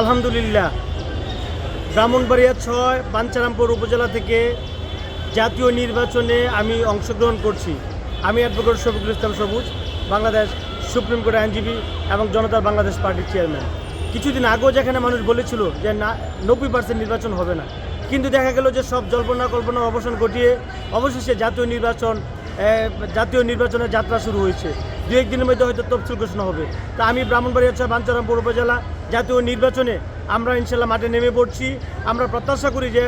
আলহামদুলিল্লাহ। ব্রাহ্মণবাড়িয়া ছয়, বাঞ্চারামপুর উপজেলা থেকে জাতীয় নির্বাচনে আমি অংশগ্রহণ করছি। আমি অ্যাডভোকেট শফিকুল ইসলাম সবুজ, বাংলাদেশ সুপ্রিম কোর্ট আইনজীবী এবং জনতার বাংলাদেশ পার্টির চেয়ারম্যান। কিছুদিন আগেও যেখানে মানুষ বলেছিল যে না, নব্বই পার্সেন্ট নির্বাচন হবে না। কিন্তু দেখা গেল যে সব জল্পনা কল্পনা অবসান ঘটিয়ে অবশেষে জাতীয় নির্বাচন জাতীয় নির্বাচনের যাত্রা শুরু হয়েছে। দু একদিনের মধ্যে হয়তো তফসিল ঘোষণা হবে। তা আমি ব্রাহ্মণবাড়িয়া ছয় বাঞ্চারামপুর উপজেলা জাতীয় নির্বাচনে আমরা ইনশাল্লাহ মাঠে নেমে পড়ছি। আমরা প্রত্যাশা করি যে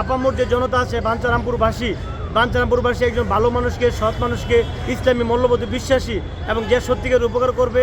আপামর যে জনতা আছে, বাঞ্চারামপুরবাসী বাঞ্চারামপুরবাসী একজন ভালো মানুষকে, সৎ মানুষকে, ইসলামী মূল্যবোধে বিশ্বাসী এবং যে সত্যিকার উপকার করবে,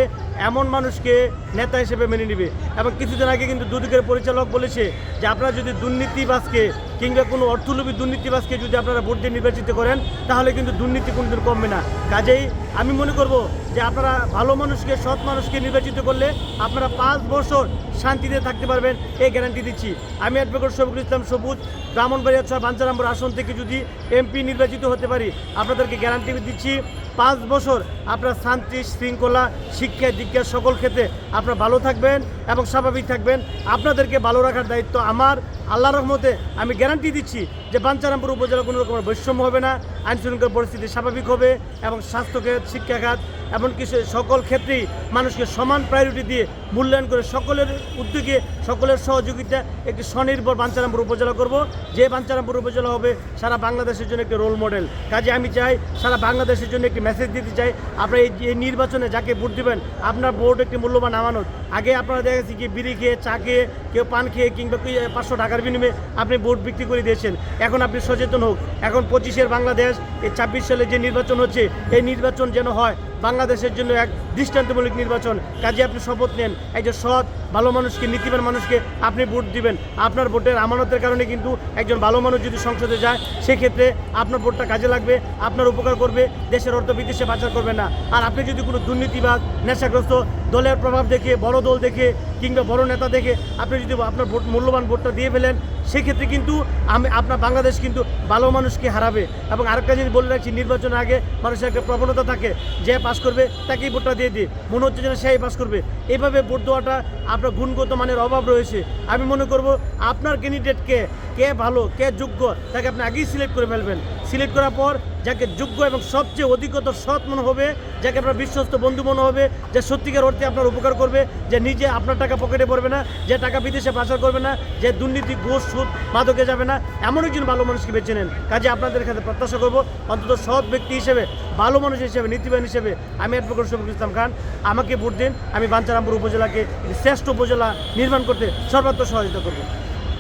এমন মানুষকে নেতা হিসেবে মেনে নেবে। এবং কিছুদিন আগে কিন্তু দুদিকের পরিচালক বলেছে যে, আপনারা যদি দুর্নীতিবাজকে কিংবা কোনো অর্থলোভী দুর্নীতিবাজকে যদি আপনারা ভোট দিয়ে নির্বাচিত করেন, তাহলে কিন্তু দুর্নীতি কোনোদিন কমবে না। কাজেই আমি মনে করব যে আপনারা ভালো মানুষকে, সৎ মানুষকে নির্বাচিত করলে আপনারা পাঁচ বছর শান্তিতে থাকতে পারবেন, এই গ্যারান্টি দিচ্ছি। আমি অ্যাডভোকেট শফিকুল ইসলাম সবুজ, ব্রাহ্মণবাড়িয়া ছয় বাঞ্চারামপুর আসন থেকে যদি এমপি নির্বাচিত হতে পারি, আপনাদেরকে গ্যারান্টি দিচ্ছি, পাঁচ বছর আপনার শান্তি, শৃঙ্খলা, শিক্ষা দীক্ষা সকল ক্ষেত্রে আপনারা ভালো থাকবেন এবং স্বাভাবিক থাকবেন। আপনাদেরকে ভালো রাখার দায়িত্ব আমার আল্লাহ রহমতে আমি গ্যারান্টি দিচ্ছি যে বাঞ্চারামপুর উপজেলা কোনো রকমের বৈষম্য হবে না আইন শৃঙ্খলা পরিস্থিতি স্বাভাবিক হবে এবং স্বাস্থ্যখাত শিক্ষাখাত এমনকি সকল ক্ষেত্রেই মানুষকে সমান প্রায়োরিটি দিয়ে মূল্যায়ন করে সকলের উদ্যোগে, সকলের সহযোগিতা একটি স্বনির্ভর বাঞ্চারামপুর উপজেলা করব। যে বাঞ্চারামপুর উপজেলা হবে সারা বাংলাদেশের জন্য একটি রোল মডেল কাজে আমি চাই সারা বাংলাদেশের জন্য একটি মেসেজ দিতে চাই। আপনারা এই নির্বাচনে যাকে ভোট দিবেন, আপনার ভোট একটি মূল্যবান আমানত। আগে আপনারা দেখা কি বিড়ি খেয়ে, চা খেয়ে, কেউ পান খেয়ে কিংবা পাঁচশো টাকার বিনিময়ে আপনি ভোট বিক্রি করে দিয়েছেন। এখন আপনি সচেতন হোক। এখন পঁচিশের বাংলাদেশ, এই ছাব্বিশ সালে যে নির্বাচন হচ্ছে, এই নির্বাচন যেন হয় বাংলাদেশের জন্য এক দৃষ্টান্তমূলক নির্বাচন। কাজে আপনি শপথ নেন। একজন সৎ, ভালো মানুষকে, নীতিবান মানুষকে আপনি ভোট দিবেন। আপনার ভোটের আমানতের কারণে কিন্তু একজন ভালো মানুষ যদি সংসদে যায়, সেক্ষেত্রে আপনার ভোটটা কাজে লাগবে, আপনার উপকার করবে, দেশের অর্থ বিদেশে পাচার করবে না। আর আপনি যদি কোনো দুর্নীতিবাদ নেশাগ্রস্ত, দলের প্রভাব দেখে, বড় দল দেখে, কিংবা বড় নেতা দেখে আপনি যদি আপনার ভোট, মূল্যবান ভোটটা দিয়ে ফেলেন, সেক্ষেত্রে কিন্তু আমি, আপনার বাংলাদেশ কিন্তু ভালো মানুষকে হারাবে। এবং আরেকটা জিনিস বলে রাখছি, নির্বাচনের আগে মানুষের একটা প্রবণতা থাকে যে পাস করবে তাকেই ভোটটা দিয়ে দিই মনে হচ্ছে যেন সেই পাস করবে। এইভাবে ভোট দেওয়াটা আপনার গুণগত মানের অভাব রয়েছে। আমি মনে করব আপনার ক্যান্ডিডেটকে কে ভালো, কে যোগ্য, তাকে আপনি আগেই সিলেক্ট করে ফেলবেন। সিলেক্ট করার পর যাকে যোগ্য এবং সবচেয়ে অধিকতর সৎ মনে হবে, যাকে আপনার বিশ্বস্ত বন্ধু মনে হবে, যে সত্যিকার অর্থে আপনার উপকার করবে, যে নিজে আপনার টাকা পকেটে পড়বে না, যে টাকা বিদেশে পাচার করবে না, যে দুর্নীতি, ঘুষ, সুদ মাদকে যাবে না। এমন একজন ভালো মানুষকে বেছে নেন। কাজে আপনাদের কাছে প্রত্যাশা করব, অন্তত সৎ ব্যক্তি হিসেবে, ভালো মানুষ হিসেবে, নীতিবান হিসেবে আমি অ্যাডভোকেট শফিকুল ইসলাম খান। আমাকে ভোট দিন, আমি বাঞ্চারামপুর উপজেলাকে শ্রেষ্ঠ উপজেলা নির্মাণ করতে সর্বাত্মক সহযোগিতা করব।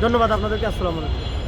ধন্যবাদ আপনাদেরকে, আসসালামু আলাইকুম।